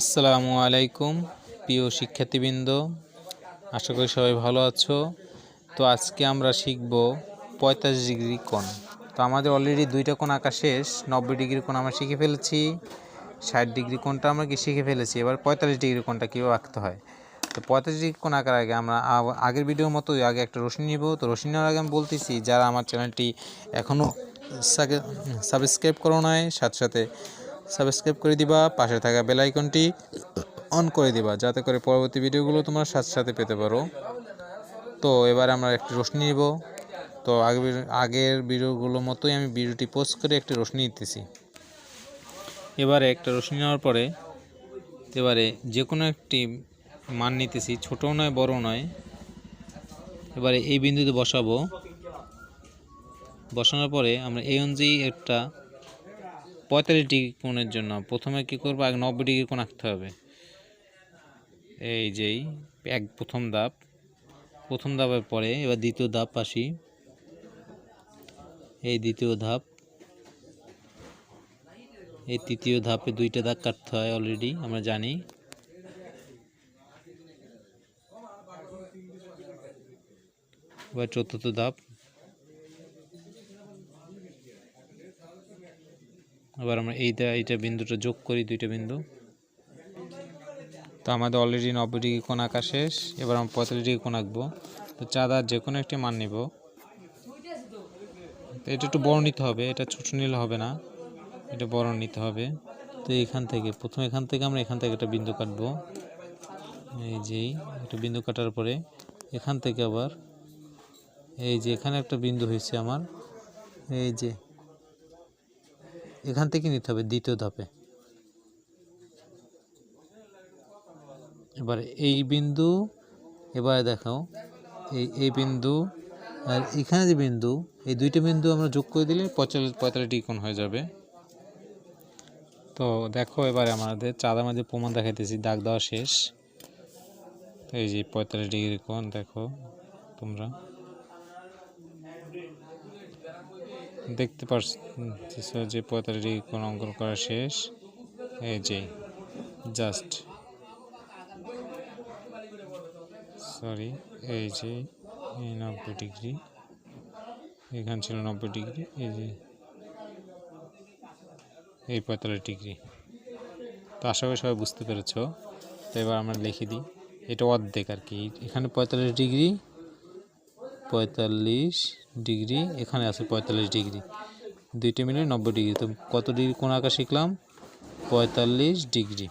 আসসালামু আলাইকুম, প্রিয় শিক্ষার্থীবৃন্দ। আশা করি সবাই ভালো আছো। তো আজকে আমরা শিখব পঁয়তাল্লিশ ডিগ্রি কোণ। তো আমাদের অলরেডি দুইটা কোণ আঁকা শেষ, নব্বই ডিগ্রি কোণ আমরা শিখে ফেলেছি, ষাট ডিগ্রি কোণটা আমরা কি শিখে ফেলেছি? এবার পঁয়তাল্লিশ ডিগ্রি কোণটা কীভাবে আঁকতে হয়? তো পঁয়তাল্লিশ ডিগ্রি কোণ আঁকার আগে আমরা আগের ভিডিওর মতোই আগে একটা রশ্মি নিব। তো রশ্মি নেওয়ার আগে আমি বলতেছি, যারা আমার চ্যানেলটি এখনও সাবস্ক্রাইব করো নাই, সাথে সাথে সাবস্ক্রাইব করে দিবা, পাশে থাকা বেল আইকনটি অন করে দিবা, যাতে করে পরবর্তী ভিডিওগুলো তোমরা সাথে সাথে পেতে পারো। তো এবার আমরা একটি রশ্মি নিব। তো আগের আগের ভিডিওগুলোর মতোই আমি ভিডিওটি পোস্ট করে একটি রশ্মি নিতেছি। এবারে একটা রশ্মি নেওয়ার পরে এবারে যে কোনো একটি মান নিতেছি, ছোটও নয় বড় নয়। এবারে এই বিন্দুতে বসাবো। বসানোর পরে আমরা এই অনুযায়ী একটা পঁয়তাল্লিশ ডিগ্রি কোণের জন্য। প্রথমে কি করব? আগে নব্বই ডিগ্রি কোণ আঁকতে হবে। এই যেই এক প্রথম ধাপ। প্রথম ধাপের পরে এবার দ্বিতীয় ধাপ আসি। এই দ্বিতীয় ধাপ। এই তৃতীয় ধাপে দুইটা দাগ কাটতে হয় অলরেডি আমরা জানি। এবার চতুর্থ ধাপ। আবার আমরা এইটা এইটা বিন্দুটা যোগ করি, দুইটা বিন্দু। তো আমাদের অলরেডি নব্বই ডিগ্রি কোণ আঁকা শেষ, এবার আমরা পঁয়তাল্লিশ ডিগ্রি কোণ আঁকবো। তো চাঁদার যে কোনো একটি মান নিব। তো এটা একটু বড় নিতে হবে, এটা ছোট নিলে হবে না, এটা বড় নিতে হবে। তো এখান থেকে, প্রথমে এখান থেকে আমরা এখান থেকে একটা বিন্দু কাটবো। এই যেই একটা বিন্দু কাটার পরে এখান থেকে আবার, এই যে এখানে একটা বিন্দু হয়েছে আমার, এই যে এখান থেকে নিতে হবে, দ্বিতীয় ধাপে। এবার এই বিন্দু, এবারে দেখাও, এই এই বিন্দু আর এখানে যে বিন্দু, এই দুইটা বিন্দু আমরা যোগ করে দিলে পঁয়তাল্লিশ পঁয়তাল্লিশ ডিগ্রি কোণ হয়ে যাবে। তো দেখো এবারে আমাদের চাঁদা মাঝে প্রমাণ দেখাইতেছি, দাগ দেওয়া শেষ। এই যে পঁয়তাল্লিশ ডিগ্রি কোণ, দেখো তোমরা। দেখতে পারছ, যে পঁয়তাল্লিশ ডিগ্রি কোণ অঙ্কন করা শেষ। এই যে জাস্ট সরি এই যে নব্বই ডিগ্রি। এখানে ছিল নব্বই ডিগ্রি, এই যে, এই পঁয়তাল্লিশ ডিগ্রি। তো আশা করি সবাই বুঝতে পেরেছ। তো এবার আমরা লিখে দিই। এটা অর্ধেক আর কি। এখানে পঁয়তাল্লিশ ডিগ্রি পঁয়তাল্লিশ ডিগ্রি, এখানে আছে পঁয়তাল্লিশ ডিগ্রি। দুইটা মিলে নব্বই ডিগ্রি। তো কত ডিগ্রি কোন আঁকা শিখলাম? পঁয়তাল্লিশ ডিগ্রি।